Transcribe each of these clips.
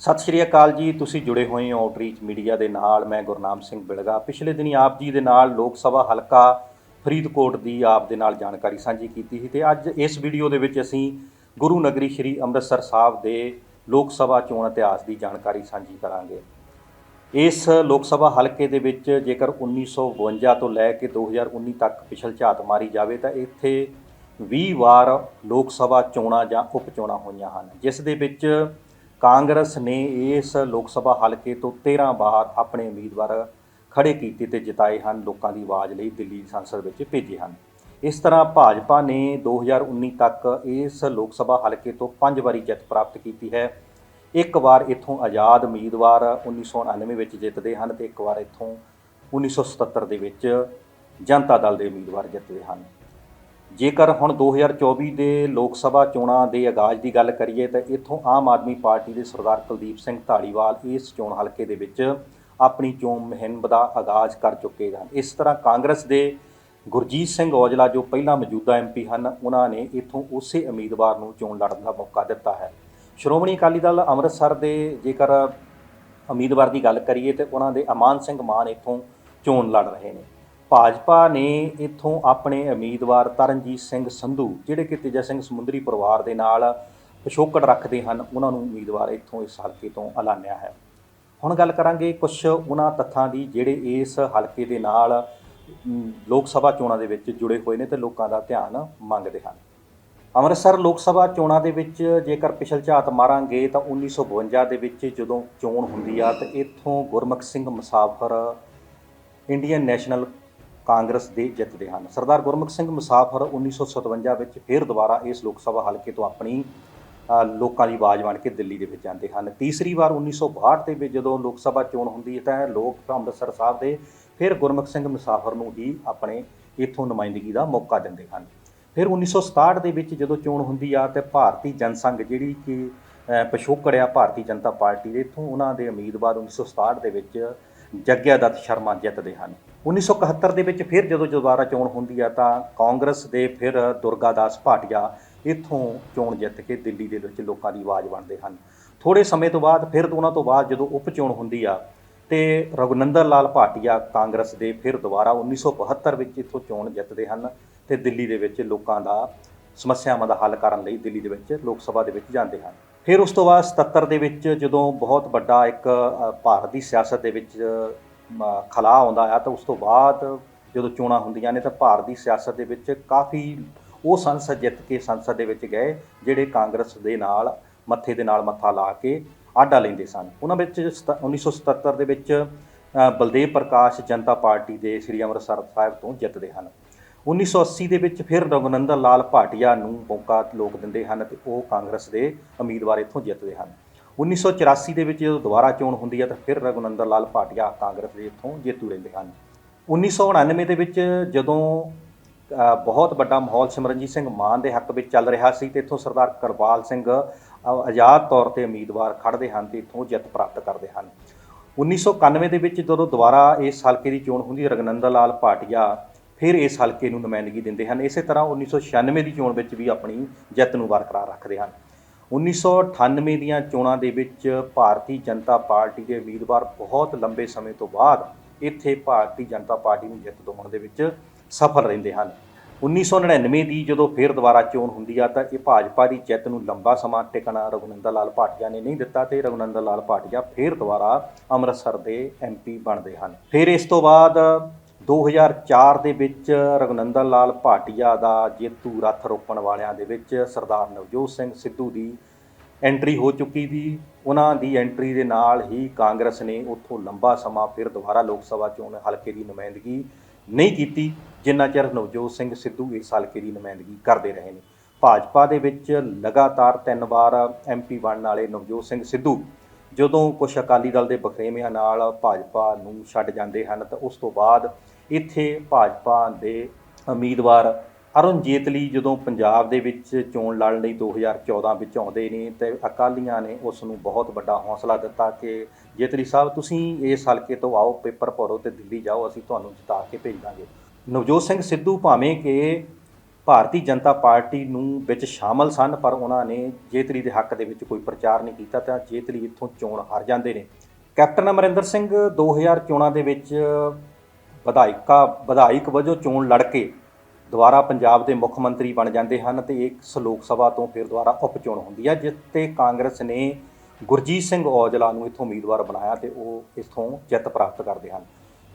ਸਤਿ ਸ਼੍ਰੀ ਅਕਾਲ ਜੀ, ਤੁਸੀਂ ਜੁੜੇ ਹੋਏ ਹੋ ਆਊਟਰੀਚ ਮੀਡੀਆ ਦੇ ਨਾਲ, ਮੈਂ ਗੁਰਨਾਮ ਸਿੰਘ ਬਿਲਗਾ। ਪਿਛਲੇ ਦਿਨੀ ਆਪ ਜੀ ਦੇ ਨਾਲ ਲੋਕ ਸਭਾ ਹਲਕਾ ਫਰੀਦਕੋਟ ਦੀ ਆਪ ਦੇ ਨਾਲ ਜਾਣਕਾਰੀ ਸਾਂਝੀ ਕੀਤੀ ਸੀ ਤੇ ਅੱਜ ਇਸ ਵੀਡੀਓ ਦੇ ਵਿੱਚ ਅਸੀਂ ਗੁਰੂ ਨਗਰੀ ਸ੍ਰੀ ਅੰਮ੍ਰਿਤਸਰ ਸਾਹਿਬ ਦੇ ਲੋਕ ਸਭਾ ਚੋਣ ਇਤਿਹਾਸ ਦੀ ਜਾਣਕਾਰੀ ਸਾਂਝੀ ਕਰਾਂਗੇ। ਇਸ ਲੋਕ ਸਭਾ ਹਲਕੇ ਦੇ ਵਿੱਚ ਜੇਕਰ 1952 ਤੋਂ ਲੈ ਕੇ 2019 ਤੱਕ ਪਿਛਲ ਝਾਤ ਮਾਰੀ ਜਾਵੇ, ਤਾਂ ਇੱਥੇ 20 ਵਾਰ ਲੋਕ ਸਭਾ ਚੋਣਾਂ ਜਾਂ ਉਪ ਚੋਣਾਂ ਹੋਈਆਂ ਹਨ, ਜਿਸ ਦੇ ਵਿੱਚ ਕਾਂਗਰਸ ਨੇ ਇਸ ਲੋਕ ਸਭਾ ਹਲਕੇ ਤੋਂ 13 ਵਾਰ ਆਪਣੇ ਉਮੀਦਵਾਰ ਖੜੇ ਕੀਤੇ ਤੇ ਜਿਤਾਏ ਹਨ। ਲੋਕਾਂ ਦੀ ਆਵਾਜ਼ ਲਈ ਦਿੱਲੀ ਸੰਸਦ ਵਿੱਚ ਭੇਜੇ ਹਨ। ਇਸ ਤਰ੍ਹਾਂ ਭਾਜਪਾ ਨੇ 2019 ਤੱਕ ਇਸ ਲੋਕ ਸਭਾ ਹਲਕੇ ਤੋਂ 5 ਵਾਰੀ ਜਿੱਤ ਪ੍ਰਾਪਤ ਕੀਤੀ ਹੈ। ਇੱਕ ਵਾਰ ਇੱਥੋਂ ਆਜ਼ਾਦ ਉਮੀਦਵਾਰ 1999 ਵਿੱਚ ਜਿੱਤਦੇ ਹਨ ਤੇ ਇੱਕ ਵਾਰ ਇੱਥੋਂ 1977 ਦੇ ਵਿੱਚ ਜਨਤਾ ਦਲ ਦੇ ਉਮੀਦਵਾਰ ਜਿੱਤਦੇ ਹਨ। ਜੇਕਰ ਹੁਣ 2024 ਦੇ ਲੋਕ ਸਭਾ ਚੋਣਾਂ ਦੇ ਆਗਾਜ਼ ਦੀ ਗੱਲ ਕਰੀਏ ਤਾਂ ਇੱਥੋਂ ਆਮ ਆਦਮੀ ਪਾਰਟੀ ਦੇ ਸਰਦਾਰ ਕੁਲਦੀਪ ਸਿੰਘ ਢਾਲੀਵਾਲ ਇਸ ਚੋਣ ਹਲਕੇ ਦੇ ਵਿੱਚ ਆਪਣੀ ਚੋਣ ਮੁਹਿੰਮ ਦਾ ਆਗਾਜ਼ ਕਰ ਚੁੱਕੇ ਹਨ। ਇਸ ਤਰ੍ਹਾਂ ਕਾਂਗਰਸ ਦੇ ਗੁਰਜੀਤ ਸਿੰਘ ਔਜਲਾ, ਜੋ ਪਹਿਲਾਂ ਮੌਜੂਦਾ ਐਮਪੀ ਹਨ, ਉਹਨਾਂ ਨੇ ਇੱਥੋਂ ਉਸੇ ਉਮੀਦਵਾਰ ਨੂੰ ਚੋਣ ਲੜਨ ਦਾ ਮੌਕਾ ਦਿੱਤਾ ਹੈ। ਸ਼੍ਰੋਮਣੀ ਅਕਾਲੀ ਦਲ ਅੰਮ੍ਰਿਤਸਰ ਦੇ ਜੇਕਰ ਉਮੀਦਵਾਰ ਦੀ ਗੱਲ ਕਰੀਏ ਤੇ ਉਹਨਾਂ ਦੇ ਅਮਾਨ ਸਿੰਘ ਮਾਨ ਇੱਥੋਂ ਚੋਣ ਲੜ ਰਹੇ ਨੇ। ਭਾਜਪਾ ਨੇ ਇੱਥੋਂ ਆਪਣੇ ਉਮੀਦਵਾਰ ਤਰਨਜੀਤ ਸਿੰਘ ਸੰਧੂ, ਜਿਹੜੇ ਕਿ ਤੇਜਾ ਸਿੰਘ ਸਮੁੰਦਰੀ ਪਰਿਵਾਰ ਦੇ ਨਾਲ ਪਿਛੋਕੜ ਰੱਖਦੇ ਹਨ, ਉਹਨਾਂ ਨੂੰ ਉਮੀਦਵਾਰ ਇੱਥੋਂ ਇਸ ਹਲਕੇ ਤੋਂ ਐਲਾਨਿਆ ਹੈ। ਹੁਣ ਗੱਲ ਕਰਾਂਗੇ ਕੁਝ ਉਹਨਾਂ ਤੱਥਾਂ ਦੀ, ਜਿਹੜੇ ਇਸ ਹਲਕੇ ਦੇ ਨਾਲ ਲੋਕ ਸਭਾ ਚੋਣਾਂ ਦੇ ਵਿੱਚ ਜੁੜੇ ਹੋਏ ਨੇ ਤੇ ਲੋਕਾਂ ਦਾ ਧਿਆਨ ਮੰਗਦੇ ਹਨ। ਅੰਮ੍ਰਿਤਸਰ ਲੋਕ ਸਭਾ ਚੋਣਾਂ ਦੇ ਵਿੱਚ ਜੇਕਰ ਪਿਛਲ ਝਾਤ ਮਾਰਾਂਗੇ ਤਾਂ 1952 ਦੇ ਵਿੱਚ ਜਦੋਂ ਚੋਣ ਹੁੰਦੀ ਆ, ਤਾਂ ਇੱਥੋਂ Gurmukh Singh Musafir, Indian National Congress ਦੇ ਜਿੱਤਦੇ ਹਨ। ਸਰਦਾਰ ਗੁਰਮੁਖ ਸਿੰਘ ਮੁਸਾਫਰ 1957 ਵਿੱਚ ਫਿਰ ਦੁਬਾਰਾ ਇਸ ਲੋਕ ਸਭਾ ਹਲਕੇ ਤੋਂ ਆਪਣੀ ਲੋਕਾਂ ਦੀ ਆਵਾਜ਼ ਬਣ ਕੇ ਦਿੱਲੀ ਦੇ ਵਿੱਚ ਜਾਂਦੇ ਹਨ। ਤੀਸਰੀ ਵਾਰ 1962 ਦੇ ਵਿੱਚ ਜਦੋਂ ਲੋਕ ਸਭਾ ਚੋਣ ਹੁੰਦੀ ਹੈ ਤਾਂ ਲੋਕ ਅੰਮ੍ਰਿਤਸਰ ਸਾਹਿਬ ਦੇ ਫਿਰ ਗੁਰਮੁਖ ਸਿੰਘ ਮੁਸਾਫਰ ਨੂੰ ਹੀ ਆਪਣੇ ਇੱਥੋਂ ਨੁਮਾਇੰਦਗੀ ਦਾ ਮੌਕਾ ਦਿੰਦੇ ਹਨ। ਫਿਰ 1967 ਦੇ ਵਿੱਚ ਜਦੋਂ ਚੋਣ ਹੁੰਦੀ ਆ ਤੇ ਭਾਰਤੀ ਜਨਸੰਘ ਜਿਹੜੀ ਕਿ ਪਿਛੋਕੜ ਆ ਭਾਰਤੀ ਜਨਤਾ ਪਾਰਟੀ ਦੇ, ਇੱਥੋਂ ਉਹਨਾਂ ਦੇ ਉਮੀਦਵਾਰ 1967 ਦੇ ਵਿੱਚ ਜੱਗਿਆ ਦੱਤ ਸ਼ਰਮਾ ਜਿੱਤਦੇ ਹਨ। 1971 ਦੇ ਵਿੱਚ ਫਿਰ ਜਦੋਂ ਦੁਬਾਰਾ ਚੋਣ ਹੁੰਦੀ ਆ ਤਾਂ ਕਾਂਗਰਸ ਦੇ ਫਿਰ ਦੁਰਗਾਦਾਸ ਭਾਟੀਆ ਇੱਥੋਂ ਚੋਣ ਜਿੱਤ ਕੇ ਦਿੱਲੀ ਦੇ ਵਿੱਚ ਲੋਕਾਂ ਦੀ ਆਵਾਜ਼ ਬਣਦੇ ਹਨ। ਥੋੜੇ ਸਮੇਂ ਤੋਂ ਬਾਅਦ, ਫਿਰ ਉਹਨਾਂ ਤੋਂ ਬਾਅਦ ਜਦੋਂ ਉਪ ਚੋਣ ਹੁੰਦੀ ਆ ਤੇ ਰਘੁਨੰਦਰ ਲਾਲ ਭਾਟੀਆ ਕਾਂਗਰਸ ਦੇ ਫਿਰ ਦੁਬਾਰਾ 1972 ਵਿੱਚ ਇੱਥੋਂ ਚੋਣ ਜਿੱਤਦੇ ਹਨ ਤੇ ਦਿੱਲੀ ਦੇ ਵਿੱਚ ਲੋਕਾਂ ਦਾ ਸਮੱਸਿਆਵਾਂ ਦਾ ਹੱਲ ਕਰਨ ਲਈ ਦਿੱਲੀ ਦੇ ਵਿੱਚ ਲੋਕ ਸਭਾ ਦੇ ਵਿੱਚ ਜਾਂਦੇ ਹਨ। ਫਿਰ ਉਸ ਤੋਂ ਬਾਅਦ 77 ਦੇ ਵਿੱਚ ਜਦੋਂ ਬਹੁਤ ਵੱਡਾ ਇੱਕ ਭਾਰਤ ਦੀ ਸਿਆਸਤ ਦੇ ਵਿੱਚ ਖਲਾ ਆਉਂਦਾ ਆ ਤਾਂ ਉਸ ਤੋਂ ਬਾਅਦ ਜਦੋਂ ਚੋਣਾਂ ਹੁੰਦੀਆਂ ਨੇ ਤਾਂ ਭਾਰਤ ਦੀ ਸਿਆਸਤ ਦੇ ਵਿੱਚ ਕਾਫੀ ਉਹ ਸੰਸਦ ਜਿੱਤ ਕੇ ਸੰਸਦ ਦੇ ਵਿੱਚ ਗਏ, ਜਿਹੜੇ ਕਾਂਗਰਸ ਦੇ ਨਾਲ, ਮੱਥੇ ਦੇ ਨਾਲ ਮੱਥਾ ਲਾ ਕੇ ਆਡਾ ਲੈਂਦੇ ਸਨ। ਉਹਨਾਂ ਵਿੱਚ ਸਤ- 1977 ਦੇ ਵਿੱਚ ਬਲਦੇਵ ਪ੍ਰਕਾਸ਼ ਜਨਤਾ ਪਾਰਟੀ ਦੇ ਸ੍ਰੀ ਅੰਮ੍ਰਿਤਸਰ ਸਾਹਿਬ ਤੋਂ ਜਿੱਤਦੇ ਹਨ। 1980 ਦੇ ਵਿੱਚ ਫਿਰ ਰਘੁਨੰਦਰ ਲਾਲ ਭਾਟੀਆ ਨੂੰ ਮੌਕਾ ਲੋਕ ਦਿੰਦੇ ਹਨ ਤੇ ਉਹ ਕਾਂਗਰਸ ਦੇ ਉਮੀਦਵਾਰ ਇੱਥੋਂ ਜਿੱਤਦੇ ਹਨ। 1984 ਦੇ ਵਿੱਚ ਜਦੋਂ ਦੁਬਾਰਾ ਚੋਣ ਹੁੰਦੀ ਹੈ ਤਾਂ ਫਿਰ ਰਘੁਨੰਦਰ ਲਾਲ ਭਾਟੀਆ ਕਾਂਗਰਸ ਦੇ ਇੱਥੋਂ ਜੇਤੂ ਰਹਿੰਦੇ ਹਨ। 1999 ਦੇ ਵਿੱਚ ਜਦੋਂ ਬਹੁਤ ਵੱਡਾ ਮਾਹੌਲ ਸਿਮਰਨਜੀਤ ਸਿੰਘ ਮਾਨ ਦੇ ਹੱਕ ਵਿੱਚ ਚੱਲ ਰਿਹਾ ਸੀ ਤੇ ਇੱਥੋਂ ਸਰਦਾਰ ਕਰਵਾਲ ਸਿੰਘ ਆਜ਼ਾਦ ਤੌਰ ਤੇ ਉਮੀਦਵਾਰ ਖੜਦੇ ਹਨ ਤੇ ਇੱਥੋਂ ਜਿੱਤ ਪ੍ਰਾਪਤ ਕਰਦੇ ਹਨ। 1991 ਦੇ ਵਿੱਚ ਜਦੋਂ ਦੁਬਾਰਾ ਇਸ ਹਲਕੇ ਦੀ ਚੋਣ ਹੁੰਦੀ ਹੈ ਰਗਨੰਦਰ ਲਾਲ ਭਾਟੀਆ ਫਿਰ ਇਸ ਹਲਕੇ ਨੂੰ ਨੁਮਾਇੰਦਗੀ ਦਿੰਦੇ ਹਨ। ਇਸੇ ਤਰ੍ਹਾਂ 1996 ਦੀ ਚੋਣ ਵਿੱਚ ਵੀ ਆਪਣੀ ਜਿੱਤ ਨੂੰ ਬਰਕਰਾਰ ਰੱਖਦੇ ਹਨ। 1998 ਦੀਆਂ ਚੋਣਾਂ ਦੇ ਵਿੱਚ ਭਾਰਤੀ ਜਨਤਾ ਪਾਰਟੀ ਦੇ ਉਮੀਦਵਾਰ ਬਹੁਤ ਲੰਬੇ ਸਮੇਂ ਤੋਂ ਬਾਅਦ ਇੱਥੇ ਭਾਰਤੀ ਜਨਤਾ ਪਾਰਟੀ ਨੂੰ ਜਿੱਤ ਦਿਵਾਉਣ ਦੇ ਵਿੱਚ ਸਫਲ ਰਹਿੰਦੇ ਹਨ। 1999 ਦੀ ਜਦੋਂ ਫਿਰ ਦੁਬਾਰਾ ਚੋਣ ਹੁੰਦੀ ਆ ਤਾਂ ਇਹ ਭਾਜਪਾ ਦੀ ਜਿੱਤ ਨੂੰ ਲੰਬਾ ਸਮਾਂ ਟਿਕਣਾ ਰਘੁਨੰਦਰ ਲਾਲ ਭਾਟੀਆ ਨੇ ਨਹੀਂ ਦਿੱਤਾ ਤੇ ਰਘੁਨੰਦਰ ਲਾਲ ਭਾਟੀਆ ਫਿਰ ਦੁਬਾਰਾ ਅੰਮ੍ਰਿਤਸਰ ਦੇ ਐਮਪੀ ਬਣਦੇ ਹਨ। ਫਿਰ ਇਸ ਤੋਂ ਬਾਅਦ 2004 ਦੇ ਵਿੱਚ ਰਘੁਨੰਦਰ ਲਾਲ ਭਾਟੀਆ ਦਾ ਜੇਤੂ ਰੱਥ ਰੋਪਣ ਵਾਲਿਆਂ ਦੇ ਵਿੱਚ ਸਰਦਾਰ ਨਵਜੋਤ ਸਿੰਘ ਸਿੱਧੂ ਦੀ ਐਂਟਰੀ ਹੋ ਚੁੱਕੀ ਦੀ ਉਹਨਾਂ ਦੀ ਐਂਟਰੀ ਦੇ ਨਾਲ ਹੀ ਕਾਂਗਰਸ ਨੇ ਉੱਥੋਂ ਲੰਬਾ ਸਮਾਂ ਫਿਰ ਦੁਬਾਰਾ ਲੋਕ ਸਭਾ ਚੋਣ ਹਲਕੇ ਦੀ ਨੁਮਾਇੰਦਗੀ ਨਹੀਂ ਕੀਤੀ, ਜਿੰਨਾ ਚਿਰ ਨਵਜੋਤ ਸਿੰਘ ਸਿੱਧੂ ਇਸ ਹਲਕੇ ਦੀ ਨੁਮਾਇੰਦਗੀ ਕਰਦੇ ਰਹੇ ਨੇ। ਭਾਜਪਾ ਦੇ ਵਿੱਚ ਲਗਾਤਾਰ ਤਿੰਨ ਵਾਰ ਐਮਪੀ ਬਣਨ ਵਾਲੇ ਨਵਜੋਤ ਸਿੰਘ ਸਿੱਧੂ, ਜਦੋਂ ਕੁਝ ਅਕਾਲੀ ਦਲ ਦੇ ਬਖਰੇਵਿਆਂ ਨਾਲ ਭਾਜਪਾ ਨੂੰ ਛੱਡ ਜਾਂਦੇ ਹਨ, ਤਾਂ ਉਸ ਤੋਂ ਬਾਅਦ ਇੱਥੇ ਭਾਜਪਾ ਦੇ ਉਮੀਦਵਾਰ ਅਰੁਣ ਜੇਤਲੀ ਜਦੋਂ ਪੰਜਾਬ ਦੇ ਵਿੱਚ ਚੋਣ ਲੜਨ ਲਈ 2014 ਵਿੱਚ ਆਉਂਦੇ ਨੇ ਤੇ ਅਕਾਲੀਆਂ ਨੇ ਉਸ ਨੂੰ ਬਹੁਤ ਵੱਡਾ ਹੌਸਲਾ ਦਿੱਤਾ ਕਿ ਜੇਤਲੀ ਸਾਹਿਬ, ਤੁਸੀਂ ਇਸ ਹਲਕੇ ਤੋਂ ਆਓ, ਪੇਪਰ ਭਰੋ ਤੇ ਦਿੱਲੀ ਜਾਓ, ਅਸੀਂ ਤੁਹਾਨੂੰ ਜਿਤਾ ਕੇ ਭੇਜ ਦਾਂਗੇ ਨਵਜੋਤ ਸਿੰਘ ਸਿੱਧੂ ਭਾਵੇਂ ਕਿ ਭਾਰਤੀ ਜਨਤਾ ਪਾਰਟੀ ਨੂੰ ਵਿੱਚ ਸ਼ਾਮਲ ਸਨ, ਪਰ ਉਹਨਾਂ ਨੇ ਜੇਤਲੀ ਦੇ ਹੱਕ ਦੇ ਵਿੱਚ ਕੋਈ ਪ੍ਰਚਾਰ ਨਹੀਂ ਕੀਤਾ ਤਾਂ ਜੇਤਲੀ ਇੱਥੋਂ ਚੋਣ ਹਾਰ ਜਾਂਦੇ ਨੇ। ਕੈਪਟਨ ਅਮਰਿੰਦਰ ਸਿੰਘ 2000 ਚੋਣਾਂ ਦੇ ਵਿੱਚ ਵਿਧਾਇਕਾ ਵਿਧਾਇਕ ਵਜੋਂ ਚੋਣ ਲੜ ਕੇ ਦੁਬਾਰਾ ਪੰਜਾਬ ਦੇ ਮੁੱਖ ਮੰਤਰੀ ਬਣ ਜਾਂਦੇ ਹਨ ਤੇ ਇਸ ਲੋਕ ਸਭਾ ਤੋਂ ਫਿਰ ਦੁਬਾਰਾ ਉਪ ਚੋਣ ਹੁੰਦੀ ਹੈ, ਜਿਸ ਤੇ ਕਾਂਗਰਸ ਨੇ ਗੁਰਜੀਤ ਸਿੰਘ ਔਜਲਾ ਨੂੰ ਇੱਥੋਂ ਉਮੀਦਵਾਰ ਬਣਾਇਆ ਤੇ ਉਹ ਇੱਥੋਂ ਜਿੱਤ ਪ੍ਰਾਪਤ ਕਰਦੇ ਹਨ।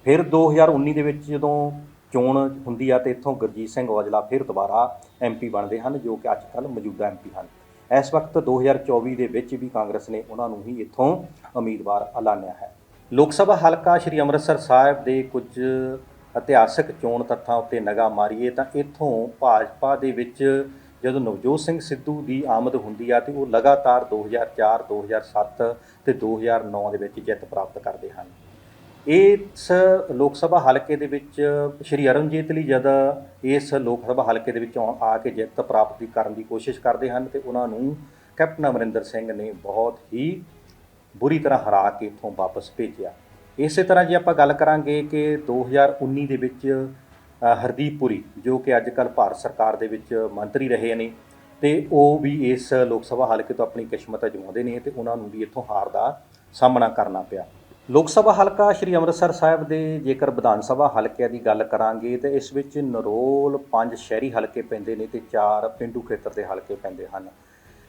ਫਿਰ 2019 ਦੇ ਵਿੱਚ ਜਦੋਂ ਚੋਣ ਹੁੰਦੀ ਆ ਤੇ ਇੱਥੋਂ ਗੁਰਜੀਤ ਸਿੰਘ ਔਜਲਾ ਫਿਰ ਦੁਬਾਰਾ ਐਮਪੀ ਬਣਦੇ ਹਨ, ਜੋ ਕਿ ਅੱਜ ਕੱਲ੍ਹ ਮੌਜੂਦਾ ਐਮਪੀ ਹਨ। ਇਸ ਵਕਤ 2024 ਦੇ ਵਿੱਚ ਵੀ ਕਾਂਗਰਸ ਨੇ ਉਹਨਾਂ ਨੂੰ ਹੀ ਇੱਥੋਂ ਉਮੀਦਵਾਰ ਐਲਾਨਿਆ ਹੈ। ਲੋਕ ਸਭਾ ਹਲਕਾ ਸ਼੍ਰੀ ਅੰਮ੍ਰਿਤਸਰ ਸਾਹਿਬ ਦੇ ਕੁਝ ਇਤਿਹਾਸਕ ਚੋਣ ਤੱਥਾਂ ਉੱਤੇ ਨਗਾ ਮਾਰੀਏ ਤਾਂ ਇੱਥੋਂ ਭਾਜਪਾ ਦੇ ਵਿੱਚ ਜਦੋਂ ਨਵਜੋਤ ਸਿੰਘ ਸਿੱਧੂ ਦੀ ਆਮਦ ਹੁੰਦੀ ਆ ਤੇ ਉਹ ਲਗਾਤਾਰ 2004 2007 ਤੇ 2009 ਦੇ ਵਿੱਚ ਜਿੱਤ ਪ੍ਰਾਪਤ ਕਰਦੇ ਹਨ। ਇਸ ਲੋਕ ਸਭਾ ਹਲਕੇ ਦੇ ਵਿੱਚ ਸ਼੍ਰੀ ਅਰੁਣ ਜੇਤਲੀ ਜਦ ਇਸ ਲੋਕ ਸਭਾ ਹਲਕੇ ਦੇ ਵਿੱਚ ਆ ਕੇ ਜਿੱਤ ਪ੍ਰਾਪਤੀ ਕਰਨ ਦੀ ਕੋਸ਼ਿਸ਼ ਕਰਦੇ ਹਨ ਤੇ ਉਹਨਾਂ ਨੂੰ ਕੈਪਟਨ ਅਮਰਿੰਦਰ ਸਿੰਘ ਨੇ ਬਹੁਤ ਹੀ ਬੁਰੀ ਤਰ੍ਹਾਂ ਹਰਾ ਕੇ ਇੱਥੋਂ ਵਾਪਸ ਭੇਜਿਆ। ਇਸੇ ਤਰ੍ਹਾਂ ਜੇ ਆਪਾਂ ਗੱਲ ਕਰਾਂਗੇ ਕਿ 2019 ਦੇ ਵਿੱਚ ਹਰਦੀਪ ਪੁਰੀ, ਜੋ ਕਿ ਅੱਜ ਕੱਲ੍ਹ ਭਾਰਤ ਸਰਕਾਰ ਦੇ ਵਿੱਚ ਮੰਤਰੀ ਰਹੇ ਨੇ, ਤੇ ਉਹ ਵੀ ਇਸ ਲੋਕ ਸਭਾ ਹਲਕੇ ਤੋਂ ਆਪਣੀ ਕਿਸਮਤ ਅਜਮਾਉਂਦੇ ਨੇ ਤੇ ਉਹਨਾਂ ਨੂੰ ਵੀ ਇੱਥੋਂ ਹਾਰ ਦਾ ਸਾਹਮਣਾ ਕਰਨਾ ਪਿਆ। ਲੋਕ ਸਭਾ ਹਲਕਾ ਸ਼੍ਰੀ ਅੰਮ੍ਰਿਤਸਰ ਸਾਹਿਬ ਦੇ ਜੇਕਰ ਵਿਧਾਨ ਸਭਾ ਹਲਕਿਆਂ ਦੀ ਗੱਲ ਕਰਾਂਗੇ ਤੇ ਇਸ ਵਿੱਚ ਨਰੋਲ ਪੰਜ ਸ਼ਹਿਰੀ ਹਲਕੇ ਪੈਂਦੇ ਨੇ ਤੇ ਚਾਰ ਪਿੰਡੂ ਖੇਤਰ ਦੇ ਹਲਕੇ ਪੈਂਦੇ ਹਨ।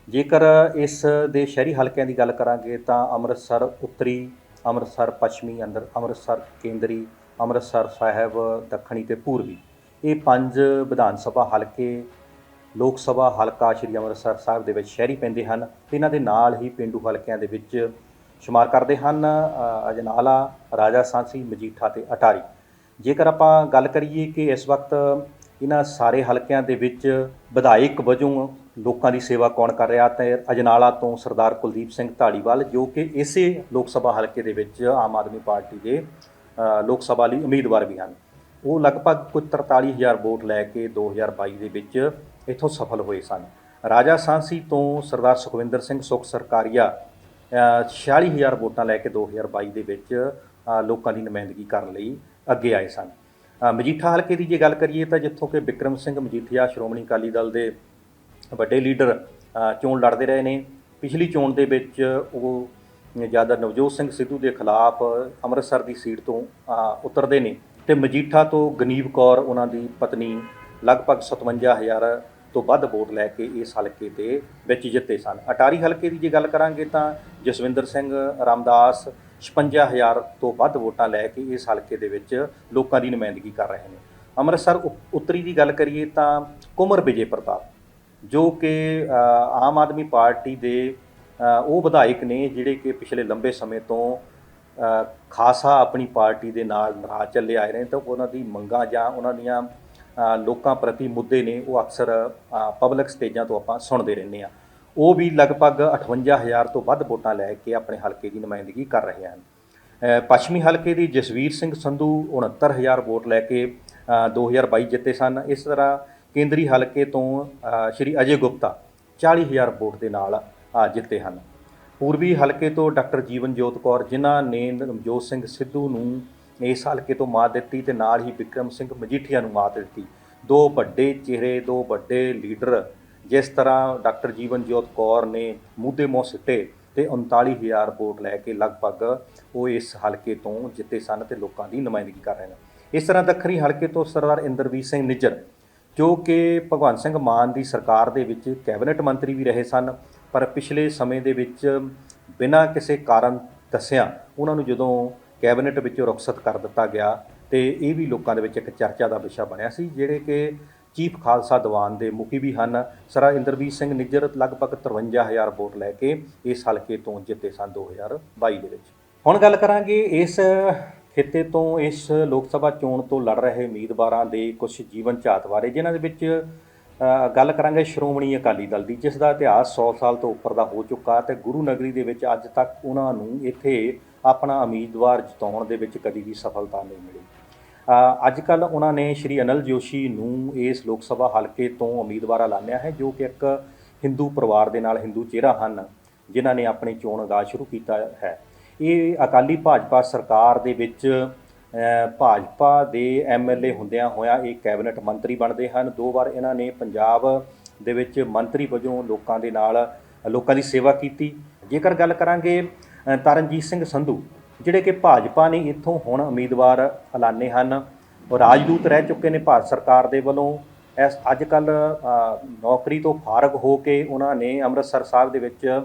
ਜੇਕਰ ਇਸ ਦੇ ਸ਼ਹਿਰੀ ਹਲਕਿਆਂ ਦੀ ਗੱਲ ਕਰਾਂਗੇ ਤਾਂ ਅੰਮ੍ਰਿਤਸਰ ਉੱਤਰੀ, ਅੰਮ੍ਰਿਤਸਰ ਪੱਛਮੀ ਅੰਦਰ, ਅੰਮ੍ਰਿਤਸਰ ਕੇਂਦਰੀ, ਅੰਮ੍ਰਿਤਸਰ ਸਾਹਿਬ ਦੱਖਣੀ ਤੇ ਪੂਰਬੀ। ਇਹ ਪੰਜ ਵਿਧਾਨ ਸਭਾ ਹਲਕੇ, ਲੋਕ ਸਭਾ ਹਲਕਾ ਸ਼੍ਰੀ ਅੰਮ੍ਰਿਤਸਰ ਸਾਹਿਬ ਦੇ ਵਿੱਚ ਸ਼ਹਿਰੀ ਪੈਂਦੇ ਹਨ। ਤੇ ਇਹਨਾਂ ਦੇ ਨਾਲ ਹੀ ਪਿੰਡੂ ਹਲਕਿਆਂ ਦੇ ਵਿੱਚ ਸ਼ੁਮਾਰ ਕਰਦੇ ਹਨ ਅਜਨਾਲਾ, ਰਾਜਾ ਸਾਂਸੀ, ਮਜੀਠਾ ਤੇ ਅਟਾਰੀ। ਜੇਕਰ ਆਪਾਂ ਗੱਲ ਕਰੀਏ ਕਿ ਇਸ ਵਕਤ ਇਹਨਾਂ ਸਾਰੇ ਹਲਕਿਆਂ ਦੇ ਵਿੱਚ ਵਿਧਾਇਕ ਵਜੋਂ ਲੋਕਾਂ ਦੀ ਸੇਵਾ ਕੌਣ ਕਰ ਰਿਹਾ ਤੇ ਅਜਨਾਲਾ ਤੋਂ ਸਰਦਾਰ ਕੁਲਦੀਪ ਸਿੰਘ ਢਾਲੀਵਾਲ ਜੋ ਕਿ ਇਸੇ ਲੋਕ ਸਭਾ ਹਲਕੇ ਦੇ ਵਿੱਚ ਆਮ ਆਦਮੀ ਪਾਰਟੀ ਦੇ ਲੋਕ ਸਭਾ ਲਈ ਉਮੀਦਵਾਰ ਵੀ ਹਨ। ਉਹ ਲਗਭਗ ਕੁਝ 43000 ਵੋਟ ਲੈ ਕੇ 2022 ਦੇ ਵਿੱਚ ਇੱਥੋਂ ਸਫਲ ਹੋਏ ਸਨ। ਰਾਜਾ ਸਾਂਸੀ ਤੋਂ ਸਰਦਾਰ ਸੁਖਵਿੰਦਰ ਸਿੰਘ ਸੁਖ ਸਰਕਾਰੀਆ ਅ, 46000 ਵੋਟਾਂ ਲੈ ਕੇ 2022 ਦੇ ਵਿੱਚ ਲੋਕਾਂ ਦੀ ਨੁਮਾਇੰਦਗੀ ਕਰਨ ਲਈ ਅੱਗੇ ਆਏ ਸਨ। ਮਜੀਠਾ ਹਲਕੇ ਦੀ ਜੇ ਗੱਲ ਕਰੀਏ ਤਾਂ ਜਿੱਥੋਂ ਕਿ ਵਿਕਰਮ ਸਿੰਘ ਮਜੀਠੀਆ ਸ਼੍ਰੋਮਣੀ ਅਕਾਲੀ ਦਲ ਦੇ ਵੱਡੇ ਲੀਡਰ ਚੋਣ ਲੜਦੇ ਰਹੇ ਨੇ। ਪਿਛਲੀ ਚੋਣ ਦੇ ਵਿੱਚ ਉਹ ਜ਼ਿਆਦਾ ਨਵਜੋਤ ਸਿੰਘ ਸਿੱਧੂ ਦੇ ਖਿਲਾਫ ਅੰਮ੍ਰਿਤਸਰ ਦੀ ਸੀਟ ਤੋਂ ਉਤਰਦੇ ਨੇ ਤੇ ਮਜੀਠਾ ਤੋਂ ਗਨੀਵ ਕੌਰ ਉਹਨਾਂ ਦੀ ਪਤਨੀ ਲਗਭਗ 57000 ਤੋਂ ਵੱਧ ਵੋਟ ਲੈ ਕੇ ਇਸ ਹਲਕੇ ਦੇ ਵਿੱਚ ਜਿੱਤੇ ਸਨ। ਅਟਾਰੀ ਹਲਕੇ ਦੀ ਜੇ ਗੱਲ ਕਰਾਂਗੇ ਤਾਂ ਜਸਵਿੰਦਰ ਸਿੰਘ ਰਾਮਦਾਸ 56000 ਤੋਂ ਵੱਧ ਵੋਟਾਂ ਲੈ ਕੇ ਇਸ ਹਲਕੇ ਦੇ ਵਿੱਚ ਲੋਕਾਂ ਦੀ ਨੁਮਾਇੰਦਗੀ ਕਰ ਰਹੇ ਨੇ। ਅੰਮ੍ਰਿਤਸਰ ਉੱਤਰੀ ਦੀ ਗੱਲ ਕਰੀਏ ਤਾਂ ਕੁਮਰ ਵਿਜੇ ਪ੍ਰਤਾਪ ਜੋ ਕਿ ਆਮ ਆਦਮੀ ਪਾਰਟੀ ਦੇ ਉਹ ਵਿਧਾਇਕ ਨੇ ਜਿਹੜੇ ਕਿ ਪਿਛਲੇ ਲੰਬੇ ਸਮੇਂ ਤੋਂ ਖਾਸਾ ਆਪਣੀ ਪਾਰਟੀ ਦੇ ਨਾਲ ਨਾਰਾਜ਼ ਚੱਲੇ ਆਏ ਨੇ ਤਾਂ ਉਹਨਾਂ ਦੀ ਮੰਗਾਂ ਜਾਂ ਉਹਨਾਂ ਦੀਆਂ ਲੋਕਾਂ ਪ੍ਰਤੀ ਮੁੱਦੇ ਨੇ ਉਹ ਅਕਸਰ ਪਬਲਿਕ ਸਟੇਜਾਂ ਤੋਂ ਆਪਾਂ ਸੁਣਦੇ ਰਹਿੰਦੇ ਆ ਉਹ ਵੀ ਲਗਭਗ 58000 ਤੋਂ ਵੱਧ ਵੋਟਾਂ ਲੈ ਕੇ ਆਪਣੇ ਹਲਕੇ ਦੀ ਨੁਮਾਇੰਦਗੀ ਕਰ ਰਹੇ ਹਨ। ਪੱਛਮੀ ਹਲਕੇ ਦੀ ਜਸਵੀਰ ਸਿੰਘ ਸੰਧੂ 69000 ਵੋਟ ਲੈ ਕੇ ਅ, 2022 ਜਿੱਤੇ ਸਨ। ਇਸ ਤਰ੍ਹਾਂ ਕੇਂਦਰੀ ਹਲਕੇ ਤੋਂ ਸ਼੍ਰੀ ਅਜੇ ਗੁਪਤਾ 40000 ਵੋਟ ਦੇ ਨਾਲ ਜਿੱਤੇ ਹਨ। ਪੂਰਬੀ ਹਲਕੇ ਤੋਂ ਡਾਕਟਰ ਜੀਵਨ ਜੋਤ ਕੌਰ, ਜਿਨ੍ਹਾਂ ਨੇ ਨਵਜੋਤ ਸਿੰਘ ਸਿੱਧੂ ਨੂੰ ਇਸ ਹਲਕੇ ਤੋਂ ਮਾਤ ਦਿੱਤੀ ਤੇ ਨਾਲ ਹੀ ਵਿਕਰਮ ਸਿੰਘ ਮਜੀਠੀਆ ਨੂੰ ਮਾਤ ਦਿੱਤੀ। ਦੋ ਵੱਡੇ ਚਿਹਰੇ, ਦੋ ਵੱਡੇ ਲੀਡਰ, ਜਿਸ ਤਰ੍ਹਾਂ ਡਾਕਟਰ ਜੀਵਨ ਜੋਤ ਕੌਰ ਨੇ ਮੂਦੇ ਮੋਹ ਸਿੱਟੇ ਤੇ 39000 ਵੋਟ ਲੈ ਕੇ ਲਗਭਗ ਉਹ ਇਸ ਹਲਕੇ ਤੋਂ ਜਿੱਤੇ ਸਨ ਤੇ ਲੋਕਾਂ ਦੀ ਨੁਮਾਇੰਦਗੀ ਕਰ ਰਹੇ ਨੇ। ਇਸ ਤਰ੍ਹਾਂ ਦੱਖਣੀ ਹਲਕੇ ਤੋਂ ਸਰਦਾਰ ਇੰਦਰਵੀਰ ਸਿੰਘ ਨਿੱਜਰ ਜੋ ਕਿ ਭਗਵੰਤ ਸਿੰਘ ਮਾਨ ਦੀ ਸਰਕਾਰ ਦੇ ਵਿੱਚ ਕੈਬਨਿਟ ਮੰਤਰੀ ਵੀ ਰਹੇ ਸਨ, ਪਰ ਪਿਛਲੇ ਸਮੇਂ ਦੇ ਵਿੱਚ ਬਿਨਾਂ ਕਿਸੇ ਕਾਰਨ ਦੱਸਿਆ ਉਹਨਾਂ ਨੂੰ ਜਦੋਂ ਕੈਬਨਿਟ ਵਿੱਚੋਂ ਰੁਖਸਤ ਕਰ ਦਿੱਤਾ ਗਿਆ ਤੇ ਇਹ ਵੀ ਲੋਕਾਂ ਦੇ ਵਿੱਚ ਇੱਕ ਚਰਚਾ ਦਾ ਵਿਸ਼ਾ ਬਣਿਆ ਸੀ, ਜਿਹੜੇ ਕਿ ਚੀਫ ਖਾਲਸਾ ਦੀਵਾਨ ਦੇ ਮੁਖੀ ਵੀ ਹਨ। ਸਰਾ ਇੰਦਰਵੀਰ ਸਿੰਘ ਨਿੱਜਰ ਲਗਭਗ 53000 ਵੋਟ ਲੈ ਕੇ ਇਸ ਹਲਕੇ ਤੋਂ ਜਿੱਤੇ ਸਨ 2022 ਦੇ ਵਿੱਚ। ਹੁਣ ਗੱਲ ਕਰਾਂਗੇ ਇਸ ਖਿੱਤੇ ਤੋਂ ਇਸ ਲੋਕ ਸਭਾ ਚੋਣ ਤੋਂ ਲੜ ਰਹੇ ਉਮੀਦਵਾਰਾਂ ਦੇ ਕੁਝ ਜੀਵਨ ਝਾਤ ਬਾਰੇ, ਜਿਨ੍ਹਾਂ ਦੇ ਵਿੱਚ ਗੱਲ ਕਰਾਂਗੇ ਸ਼੍ਰੋਮਣੀ ਅਕਾਲੀ ਦਲ ਦੀ, ਜਿਸ ਦਾ ਇਤਿਹਾਸ 100 ਸਾਲ ਤੋਂ ਉੱਪਰ ਦਾ ਹੋ ਚੁੱਕਾ ਤੇ ਗੁਰੂ ਨਗਰੀ ਦੇ ਵਿੱਚ ਅੱਜ ਤੱਕ ਉਹਨਾਂ ਨੂੰ ਇੱਥੇ ਆਪਣਾ ਉਮੀਦਵਾਰ ਜਿਤਾਉਣ ਦੇ ਵਿੱਚ ਕਦੀ ਵੀ ਸਫਲਤਾ ਨਹੀਂ ਮਿਲੀ। ਅੱਜ ਕੱਲ ਉਹਨਾਂ ਨੇ ਸ਼੍ਰੀ ਅਨਲ ਜੋਸ਼ੀ ਨੂੰ ਇਸ ਲੋਕ ਸਭਾ ਹਲਕੇ ਤੋਂ ਉਮੀਦਵਾਰ ਐਲਾਨਿਆ ਹੈ, ਜੋ ਕਿ ਇੱਕ ਹਿੰਦੂ ਪਰਿਵਾਰ ਦੇ ਨਾਲ ਹਿੰਦੂ ਚਿਹਰਾ ਹਨ, ਜਿਨ੍ਹਾਂ ਨੇ ਆਪਣੀ ਚੋਣ ਆਗਾਜ਼ ਸ਼ੁਰੂ ਕੀਤਾ ਹੈ। ਇਹ ਅਕਾਲੀ ਭਾਜਪਾ ਸਰਕਾਰ ਦੇ ਵਿੱਚ ਭਾਜਪਾ ਦੇ ਐਮਐਲਏ ਹੁੰਦਿਆਂ ਹੋਇਆਂ ਇਹ ਕੈਬਨਿਟ ਮੰਤਰੀ ਬਣਦੇ ਹਨ। ਦੋ ਵਾਰ ਇਹਨਾਂ ਨੇ ਪੰਜਾਬ ਦੇ ਵਿੱਚ ਮੰਤਰੀ ਵਜੋਂ ਲੋਕਾਂ ਦੇ ਨਾਲ, ਲੋਕਾਂ ਦੀ ਸੇਵਾ ਕੀਤੀ। ਜੇਕਰ ਗੱਲ ਕਰਾਂਗੇ ਤਰਨਜੀਤ ਸਿੰਘ ਸੰਧੂ, ਜਿਹੜੇ ਕਿ ਭਾਜਪਾ ਨੇ ਇੱਥੋਂ ਹੁਣ ਉਮੀਦਵਾਰ ਐਲਾਨੇ ਹਨ, ਉਹ ਰਾਜਦੂਤ ਰਹਿ ਚੁੱਕੇ ਨੇ ਭਾਰਤ ਸਰਕਾਰ ਦੇ ਵੱਲੋਂ। ਇਸ ਅੱਜ ਕੱਲ ਨੌਕਰੀ ਤੋਂ ਫਾਰਗ ਹੋ ਕੇ ਉਹਨਾਂ ਨੇ ਅੰਮ੍ਰਿਤਸਰ ਸਾਹਿਬ ਦੇ ਵਿੱਚ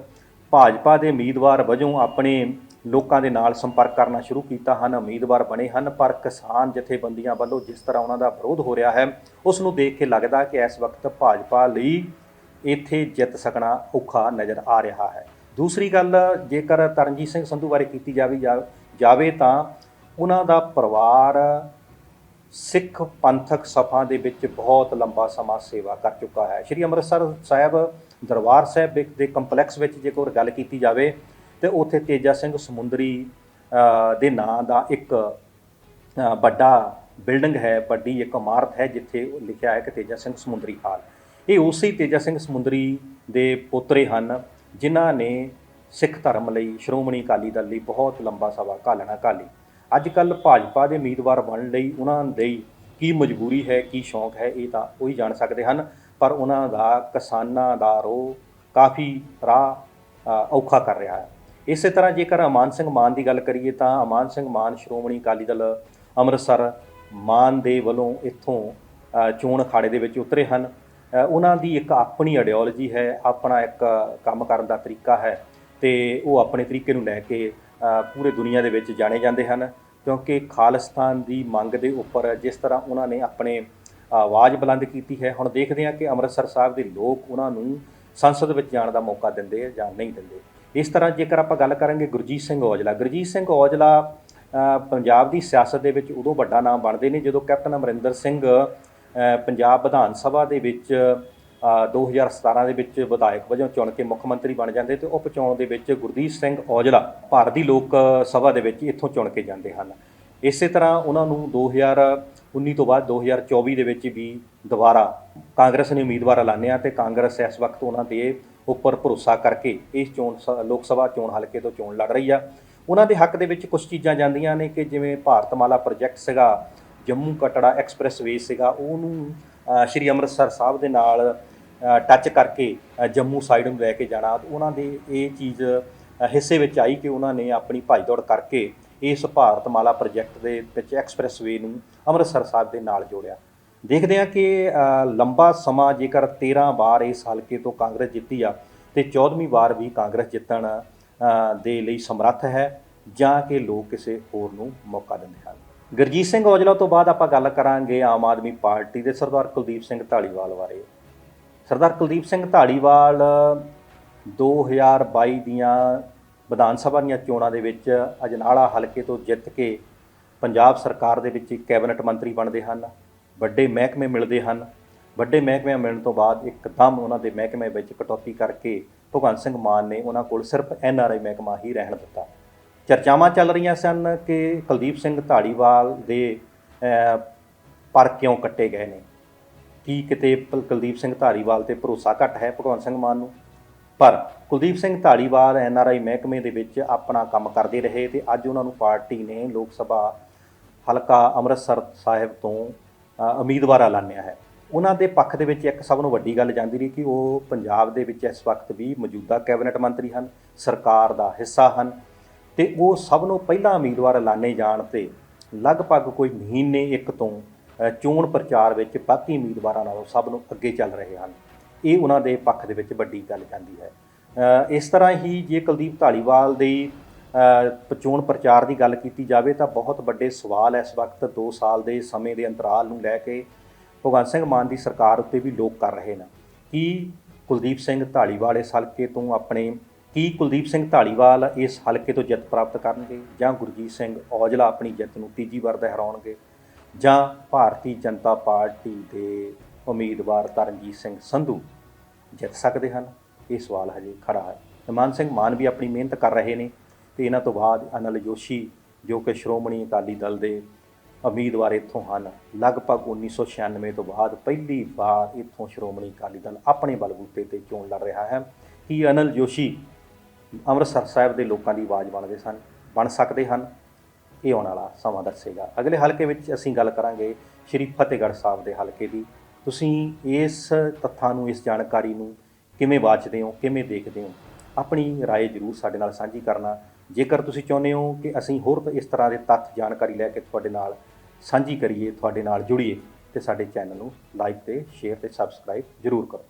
ਭਾਜਪਾ ਦੇ ਉਮੀਦਵਾਰ ਵਜੋਂ ਆਪਣੇ ਲੋਕਾਂ ਦੇ ਨਾਲ ਸੰਪਰਕ ਕਰਨਾ ਸ਼ੁਰੂ ਕੀਤਾ ਹਨ, ਉਮੀਦਵਾਰ ਬਣੇ ਹਨ, ਪਰ ਕਿਸਾਨ ਜਥੇਬੰਦੀਆਂ ਵੱਲੋਂ ਜਿਸ ਤਰ੍ਹਾਂ ਉਹਨਾਂ ਦਾ ਵਿਰੋਧ ਹੋ ਰਿਹਾ ਹੈ, ਉਸ ਨੂੰ ਦੇਖ ਕੇ ਲੱਗਦਾ ਕਿ ਇਸ ਵਕਤ ਭਾਜਪਾ ਲਈ ਇੱਥੇ ਜਿੱਤ ਸਕਣਾ ਔਖਾ ਨਜ਼ਰ ਆ ਰਿਹਾ ਹੈ। ਦੂਸਰੀ ਗੱਲ, ਜੇਕਰ ਤਰਨਜੀਤ ਸਿੰਘ ਸੰਧੂ ਬਾਰੇ ਕੀਤੀ ਜਾਵੇ ਜਾ- ਜਾਵੇ ਤਾਂ ਉਹਨਾਂ ਦਾ ਪਰਿਵਾਰ ਸਿੱਖ ਪੰਥਕ ਸਭਾ ਦੇ ਵਿੱਚ ਬਹੁਤ ਲੰਬਾ ਸਮਾਂ ਸੇਵਾ ਕਰ ਚੁੱਕਾ ਹੈ। ਸ਼੍ਰੀ ਅੰਮ੍ਰਿਤਸਰ ਸਾਹਿਬ ਦਰਬਾਰ ਸਾਹਿਬ ਦੇ- ਦੇ ਕੰਪਲੈਕਸ ਵਿੱਚ ਜੇਕਰ ਗੱਲ ਕੀਤੀ ਜਾਵੇ ਤੇ ਉੱਥੇ ਤੇਜਾ ਸਿੰਘ ਸਮੁੰਦਰੀ ਦੇ ਨਾਂ ਦਾ ਇੱਕ ਵੱਡਾ ਬਿਲਡਿੰਗ ਹੈ, ਵੱਡੀ ਇੱਕ ਇਮਾਰਤ ਹੈ, ਜਿੱਥੇ ਲਿਖਿਆ ਹੈ ਕਿ ਤੇਜਾ ਸਿੰਘ ਸਮੁੰਦਰੀ ਹਾਲ। ਇਹ ਉਸੇ ਤੇਜਾ ਸਿੰਘ ਸਮੁੰਦਰੀ ਦੇ ਪੋਤਰੇ ਹਨ, ਜਿਨ੍ਹਾਂ ਨੇ ਸਿੱਖ ਧਰਮ ਲਈ, ਸ਼੍ਰੋਮਣੀ ਅਕਾਲੀ ਦਲ ਲਈ ਬਹੁਤ ਲੰਬਾ ਸਮਾਂ ਘਾਲਣਾ ਘਾਲੀ। ਅੱਜ ਕੱਲ ਭਾਜਪਾ ਦੇ ਉਮੀਦਵਾਰ ਬਣਨ ਲਈ ਉਹਨਾਂ ਲਈ ਕੀ ਮਜਬੂਰੀ ਹੈ, ਕੀ ਸ਼ੌਂਕ ਹੈ, ਇਹ ਤਾਂ ਉਹੀ ਜਾਣ ਸਕਦੇ ਹਨ, ਪਰ ਉਹਨਾਂ ਦਾ ਕਿਸਾਨਾਂ ਦਾ ਰੋਹ ਕਾਫੀ ਰਾਹ ਔਖਾ ਕਰ ਰਿਹਾ ਹੈ। ਇਸੇ ਤਰ੍ਹਾਂ ਜੇਕਰ ਅਮਾਨ ਸਿੰਘ ਮਾਨ ਦੀ ਗੱਲ ਕਰੀਏ ਤਾਂ ਅਮਾਨ ਸਿੰਘ ਮਾਨ ਸ਼੍ਰੋਮਣੀ ਅਕਾਲੀ ਦਲ ਅੰਮ੍ਰਿਤਸਰ ਮਾਨ ਦੇ ਵੱਲੋਂ ਇੱਥੋਂ ਚੋਣ ਅਖਾੜੇ ਦੇ ਵਿੱਚ ਉਤਰੇ ਹਨ। ਉਹਨਾਂ ਦੀ ਇੱਕ ਆਪਣੀ ਆਈਡੀਓਲੋਜੀ ਹੈ, ਆਪਣਾ ਇੱਕ ਕੰਮ ਕਰਨ ਦਾ ਤਰੀਕਾ ਹੈ ਤੇ ਉਹ ਆਪਣੇ ਤਰੀਕੇ ਨੂੰ ਲੈ ਕੇ ਪੂਰੇ ਦੁਨੀਆ ਦੇ ਵਿੱਚ ਜਾਣੇ ਜਾਂਦੇ ਹਨ ਕਿਉਂਕਿ ਖਾਲਿਸਤਾਨ ਦੀ ਮੰਗ ਦੇ ਉੱਪਰ ਜਿਸ ਤਰ੍ਹਾਂ ਉਹਨਾਂ ਨੇ ਆਪਣੇ ਆਵਾਜ਼ ਬੁਲੰਦ ਕੀਤੀ ਹੈ, ਹੁਣ ਦੇਖਦੇ ਹਾਂ ਕਿ ਅੰਮ੍ਰਿਤਸਰ ਸਾਹਿਬ ਦੇ ਲੋਕ ਉਹਨਾਂ ਨੂੰ ਸੰਸਦ ਵਿੱਚ ਜਾਣ ਦਾ ਮੌਕਾ ਦਿੰਦੇ ਆ ਜਾਂ ਨਹੀਂ ਦਿੰਦੇ। ਇਸ ਤਰ੍ਹਾਂ ਜੇਕਰ ਆਪਾਂ ਗੱਲ ਕਰਾਂਗੇ ਗੁਰਜੀਤ ਸਿੰਘ ਔਜਲਾ ਗੁਰਜੀਤ ਸਿੰਘ ਔਜਲਾ ਪੰਜਾਬ ਦੀ ਸਿਆਸਤ ਦੇ ਵਿੱਚ ਉਦੋਂ ਵੱਡਾ ਨਾਮ ਬਣਦੇ ਨੇ ਜਦੋਂ ਕੈਪਟਨ ਅਮਰਿੰਦਰ ਸਿੰਘ ਪੰਜਾਬ ਵਿਧਾਨ ਸਭਾ ਦੇ ਵਿੱਚ ਅ, 2017 ਦੇ ਵਿੱਚ ਵਿਧਾਇਕ ਵਜੋਂ ਚੁਣ ਕੇ ਮੁੱਖ ਮੰਤਰੀ ਬਣ ਜਾਂਦੇ ਤੇ ਉਪ ਚੋਣ ਦੇ ਵਿੱਚ ਗੁਰਦੀਪ ਸਿੰਘ ਔਜਲਾ ਭਾਰਤ ਦੀ ਲੋਕ ਸਭਾ ਦੇ ਵਿੱਚ ਇੱਥੋਂ ਚੁਣ ਕੇ ਜਾਂਦੇ ਹਨ। ਇਸੇ ਤਰ੍ਹਾਂ ਉਹਨਾਂ ਨੂੰ 2019 ਤੋਂ ਬਾਅਦ 2024 ਦੇ ਵਿੱਚ ਵੀ ਦੁਬਾਰਾ ਕਾਂਗਰਸ ਨੇ ਉਮੀਦਵਾਰ ਐਲਾਨਿਆ ਤੇ ਕਾਂਗਰਸ ਇਸ ਵਕਤ ਉਹਨਾਂ ਦੇ ਉੱਪਰ ਭਰੋਸਾ ਕਰਕੇ ਇਸ ਚੋਣ ਸ- ਲੋਕ ਸਭਾ ਚੋਣ ਹਲਕੇ ਤੋਂ ਚੋਣ ਲੜ ਰਹੀ ਆ। ਉਹਨਾਂ ਦੇ ਹੱਕ ਦੇ ਵਿੱਚ ਕੁਝ ਚੀਜ਼ਾਂ ਜਾਂਦੀਆਂ ਨੇ ਕਿ ਜਿਵੇਂ ਭਾਰਤਮਾਲਾ ਪ੍ਰੋਜੈਕਟ ਸੀਗਾ, ਜੰਮੂ ਕਟੜਾ ਐਕਸਪ੍ਰੈਸਵੇ ਸੀਗਾ, ਉਹਨੂੰ ਸ਼੍ਰੀ ਅੰਮ੍ਰਿਤਸਰ ਸਾਹਿਬ ਦੇ ਨਾਲ ਟੱਚ ਕਰਕੇ ਜੰਮੂ ਸਾਈਡ ਨੂੰ ਲੈ ਕੇ ਜਾਣਾ। ਉਹਨਾਂ ਦੇ ਇਹ ਚੀਜ਼ ਹਿੱਸੇ ਵਿੱਚ ਆਈ ਕਿ ਉਹਨਾਂ ਨੇ ਆਪਣੀ ਭਾਈਦੌੜ ਕਰਕੇ ਇਸ ਭਾਰਤਮਾਲਾ ਪ੍ਰੋਜੈਕਟ ਦੇ ਵਿੱਚ ਐਕਸਪ੍ਰੈਸ ਵੇ ਨੂੰ ਅੰਮ੍ਰਿਤਸਰ ਸਾਹਿਬ ਦੇ ਨਾਲ ਜੋੜਿਆ। ਦੇਖਦੇ ਹਾਂ ਕਿ ਲੰਬਾ ਸਮਾਂ ਜੇਕਰ 13 ਵਾਰ ਇਸ ਹਲਕੇ ਤੋਂ ਕਾਂਗਰਸ ਜਿੱਤੀ ਆ, ਤੇ 14ਵੀਂ ਵਾਰ ਵੀ ਕਾਂਗਰਸ ਜਿੱਤਣ ਦੇ ਲਈ ਸਮਰੱਥ ਹੈ, ਜਾਂ ਕਿ ਲੋਕ ਕਿਸੇ ਹੋਰ ਨੂੰ ਮੌਕਾ ਦਿੰਦੇ ਹਨ। ਗੁਰਜੀਤ ਸਿੰਘ ਔਜਲਾ ਤੋਂ ਬਾਅਦ ਆਪਾਂ ਗੱਲ ਕਰਾਂਗੇ ਆਮ ਆਦਮੀ ਪਾਰਟੀ ਦੇ ਸਰਦਾਰ ਕੁਲਦੀਪ ਸਿੰਘ ਢਾਲੀਵਾਲ ਬਾਰੇ। ਸਰਦਾਰ ਕੁਲਦੀਪ ਸਿੰਘ ਢਾਲੀਵਾਲ 2022 ਦੀਆਂ ਵਿਧਾਨ ਸਭਾ ਦੀਆਂ ਚੋਣਾਂ ਦੇ ਵਿੱਚ ਅਜਨਾਲਾ ਹਲਕੇ ਤੋਂ ਜਿੱਤ ਕੇ ਪੰਜਾਬ ਸਰਕਾਰ ਦੇ ਵਿੱਚ ਕੈਬਨਿਟ ਮੰਤਰੀ ਬਣਦੇ ਹਨ। ਵੱਡੇ ਮਹਿਕਮੇ ਮਿਲਦੇ ਹਨ। ਵੱਡੇ ਮਹਿਕਮੇ ਮਿਲਣ ਤੋਂ ਬਾਅਦ ਇੱਕਦਮ ਉਹਨਾਂ ਦੇ ਮਹਿਕਮੇ ਵਿੱਚ ਕਟੌਤੀ ਕਰਕੇ ਭਗਵੰਤ ਸਿੰਘ ਮਾਨ ਨੇ ਉਹਨਾਂ ਕੋਲ ਸਿਰਫ ਐਨ ਆਰ ਆਈ ਮਹਿਕਮਾ ਹੀ ਰਹਿਣ ਦਿੱਤਾ। ਚਰਚਾਵਾਂ ਚੱਲ ਰਹੀਆਂ ਸਨ ਕਿ ਕੁਲਦੀਪ ਸਿੰਘ ਢਾਲੀਵਾਲ ਦੇ ਪਰ ਕਿਉਂ ਕੱਟੇ ਗਏ ਨੇ? ਕੀ ਕਿਤੇ ਕੁਲਦੀਪ ਸਿੰਘ ਧਾਲੀਵਾਲ ਤੇ ਭਰੋਸਾ ਘੱਟ ਹੈ ਭਗਵੰਤ ਸਿੰਘ ਮਾਨ ਨੂੰ? ਪਰ ਕੁਲਦੀਪ ਸਿੰਘ ਧਾਲੀਵਾਲ ਆਈ ਮਹਿਕਮੇ ਦੇ ਵਿੱਚ ਆਪਣਾ ਕੰਮ ਕਰਦੇ ਰਹੇ ਤੇ ਅੱਜ ਉਹਨਾਂ ਨੂੰ ਪਾਰਟੀ ਨੇ ਲੋਕ ਸਭਾ ਹਲਕਾ ਅੰਮ੍ਰਿਤਸਰ ਸਾਹਿਬ ਤੋਂ ਉਮੀਦਵਾਰ ਐਲਾਨਿਆ ਹੈ। ਉਹਨਾਂ ਦੇ ਪੱਖ ਦੇ ਵਿੱਚ ਇੱਕ ਸਭ ਨੂੰ ਵੱਡੀ ਗੱਲ ਜਾਂਦੀ ਰਹੀ ਕਿ ਉਹ ਪੰਜਾਬ ਦੇ ਵਿੱਚ ਇਸ ਵਕਤ ਵੀ ਮੌਜੂਦਾ ਕੈਬਨਿਟ ਮੰਤਰੀ ਹਨ, ਸਰਕਾਰ ਦਾ ਹਿੱਸਾ ਹਨ ਤੇ ਉਹ ਸਭ ਨੂੰ ਪਹਿਲਾਂ ਉਮੀਦਵਾਰ ਐਲਾਨੇ ਜਾਣ ਤੇ ਲਗਭਗ ਕੋਈ ਮਹੀਨੇ ਇੱਕ ਤੋਂ ਚੋਣ ਪ੍ਰਚਾਰ ਵਿੱਚ ਬਾਕੀ ਉਮੀਦਵਾਰਾਂ ਨਾਲੋਂ ਸਭ ਨੂੰ ਅੱਗੇ ਚੱਲ ਰਹੇ ਹਨ। ਇਹ ਉਹਨਾਂ ਦੇ ਪੱਖ ਦੇ ਵਿੱਚ ਵੱਡੀ ਗੱਲ ਜਾਂਦੀ ਹੈ। ਇਸ ਤਰ੍ਹਾਂ ਹੀ ਜੇ ਕੁਲਦੀਪ ਢਾਲੀਵਾਲ ਦੀ ਚੋਣ ਪ੍ਰਚਾਰ ਦੀ ਗੱਲ ਕੀਤੀ ਜਾਵੇ ਤਾਂ ਬਹੁਤ ਵੱਡੇ ਸਵਾਲ ਇਸ ਵਕਤ 2 ਸਾਲ ਦੇ ਸਮੇਂ ਦੇ ਅੰਤਰਾਲ ਨੂੰ ਲੈ ਕੇ ਭਗਵੰਤ ਸਿੰਘ ਮਾਨ ਦੀ ਸਰਕਾਰ ਉੱਤੇ ਵੀ ਲੋਕ ਕਰ ਰਹੇ ਨੇ। ਕੀ ਕੁਲਦੀਪ ਸਿੰਘ ਢਾਲੀਵਾਲ ਇਸ ਹਲਕੇ ਤੋਂ ਆਪਣੇ, ਕੀ ਕੁਲਦੀਪ ਸਿੰਘ ਢਾਲੀਵਾਲ ਇਸ ਹਲਕੇ ਤੋਂ ਜਿੱਤ ਪ੍ਰਾਪਤ ਕਰਨਗੇ ਜਾਂ ਗੁਰਜੀਤ ਸਿੰਘ ਔਜਲਾ ਆਪਣੀ ਜਿੱਤ ਨੂੰ ਤੀਜੀ ਵਾਰ ਦੁਹਰਾਉਣਗੇ ਜਾਂ ਭਾਰਤੀ ਜਨਤਾ ਪਾਰਟੀ ਦੇ ਉਮੀਦਵਾਰ ਤਰਨਜੀਤ ਸਿੰਘ ਸੰਧੂ ਜਿੱਤ ਸਕਦੇ ਹਨ? ਇਹ ਸਵਾਲ ਹਜੇ ਖੜਾ ਹੈ। ਇਮਾਨ ਸਿੰਘ ਮਾਨ ਵੀ ਆਪਣੀ ਮਿਹਨਤ ਕਰ ਰਹੇ ਨੇ। ਤੇ ਇਹਨਾਂ ਤੋਂ ਬਾਅਦ ਅਨਲ ਜੋਸ਼ੀ ਜੋ ਕਿ ਸ਼੍ਰੋਮਣੀ ਅਕਾਲੀ ਦਲ ਦੇ ਉਮੀਦਵਾਰ ਇੱਥੋਂ ਹਨ ਲਗਭਗ 1996 ਤੋਂ ਬਾਅਦ ਪਹਿਲੀ ਵਾਰ ਇੱਥੋਂ ਸ਼੍ਰੋਮਣੀ ਅਕਾਲੀ ਦਲ ਆਪਣੇ ਬਲਬੂਤੇ ਤੇ ਚੋਣ ਲੜ ਰਿਹਾ ਹੈ ਕੀ ਅਨਲ ਜੋਸ਼ੀ ਅੰਮ੍ਰਿਤਸਰ ਸਾਹਿਬ ਦੇ ਲੋਕਾਂ ਦੀ ਆਵਾਜ਼ ਬਣਦੇ ਸਨ ਬਣ ਸਕਦੇ ਹਨ ਇਹ ਆਉਣ ਵਾਲਾ ਸਮਾਂ ਦੱਸੇਗਾ ਅਗਲੇ ਹਲਕੇ ਵਿੱਚ ਅਸੀਂ ਗੱਲ ਕਰਾਂਗੇ ਸ਼੍ਰੀ ਫਤਿਹਗੜ੍ਹ ਸਾਹਿਬ ਦੇ ਹਲਕੇ ਦੀ ਤੁਸੀਂ ਇਸ ਤੱਥਾਂ ਨੂੰ ਇਸ ਜਾਣਕਾਰੀ ਨੂੰ ਕਿਵੇਂ ਵਾਚਦੇ ਹੋ ਕਿਵੇਂ ਦੇਖਦੇ ਹੋ ਆਪਣੀ رائے ਜ਼ਰੂਰ ਸਾਡੇ ਨਾਲ ਸਾਂਝੀ ਕਰਨਾ ਜੇਕਰ ਤੁਸੀਂ ਚਾਹੁੰਦੇ ਹੋ ਕਿ ਅਸੀਂ ਹੋਰ ਇਸ ਤਰ੍ਹਾਂ ਦੇ ਤੱਥ ਜਾਣਕਾਰੀ ਲੈ ਕੇ ਤੁਹਾਡੇ ਨਾਲ ਸਾਂਝੀ ਕਰੀਏ, ਤੁਹਾਡੇ ਨਾਲ ਜੁੜੀਏ, ਤੇ ਸਾਡੇ ਚੈਨਲ ਨੂੰ ਲਾਈਕ ਤੇ ਸ਼ੇਅਰ ਤੇ ਸਬਸਕ੍ਰਾਈਬ ਜ਼ਰੂਰ ਕਰੋ।